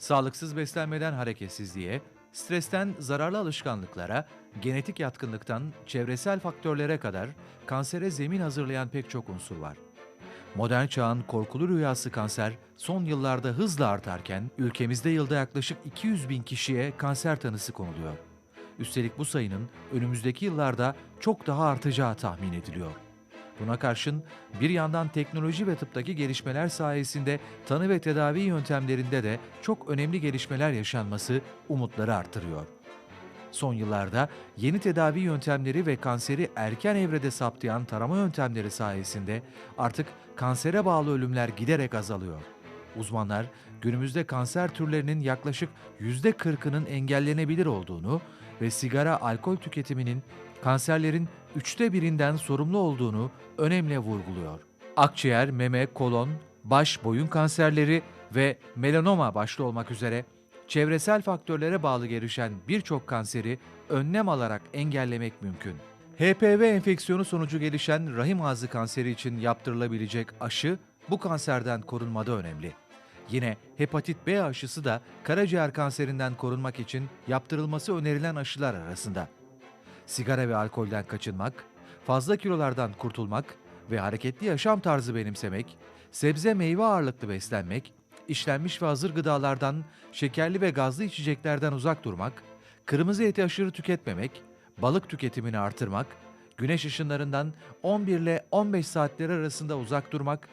Sağlıksız beslenmeden hareketsizliğe, stresten zararlı alışkanlıklara, genetik yatkınlıktan çevresel faktörlere kadar kansere zemin hazırlayan pek çok unsur var. Modern çağın korkulu rüyası kanser son yıllarda hızla artarken ülkemizde yılda yaklaşık 200 bin kişiye kanser tanısı konuluyor. Üstelik bu sayının önümüzdeki yıllarda çok daha artacağı tahmin ediliyor. Buna karşın bir yandan teknoloji ve tıptaki gelişmeler sayesinde tanı ve tedavi yöntemlerinde de çok önemli gelişmeler yaşanması umutları artırıyor. Son yıllarda yeni tedavi yöntemleri ve kanseri erken evrede saptayan tarama yöntemleri sayesinde artık kansere bağlı ölümler giderek azalıyor. Uzmanlar günümüzde kanser türlerinin yaklaşık %40'ının engellenebilir olduğunu ve sigara alkol tüketiminin kanserlerin üçte birinden sorumlu olduğunu önemli vurguluyor. Akciğer, meme, kolon, baş, boyun kanserleri ve melanoma başta olmak üzere çevresel faktörlere bağlı gelişen birçok kanseri önlem alarak engellemek mümkün. HPV enfeksiyonu sonucu gelişen rahim ağzı kanseri için yaptırılabilecek aşı bu kanserden korunmada önemli. Yine hepatit B aşısı da karaciğer kanserinden korunmak için yaptırılması önerilen aşılar arasında. Sigara ve alkolden kaçınmak, fazla kilolardan kurtulmak ve hareketli yaşam tarzı benimsemek, sebze meyve ağırlıklı beslenmek, işlenmiş ve hazır gıdalardan, şekerli ve gazlı içeceklerden uzak durmak, kırmızı eti aşırı tüketmemek, balık tüketimini artırmak, güneş ışınlarından 11 ile 15 saatler arasında uzak durmak,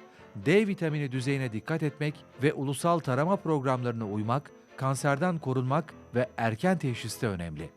D vitamini düzeyine dikkat etmek ve ulusal tarama programlarına uymak, kanserden korunmak ve erken teşhiste önemli.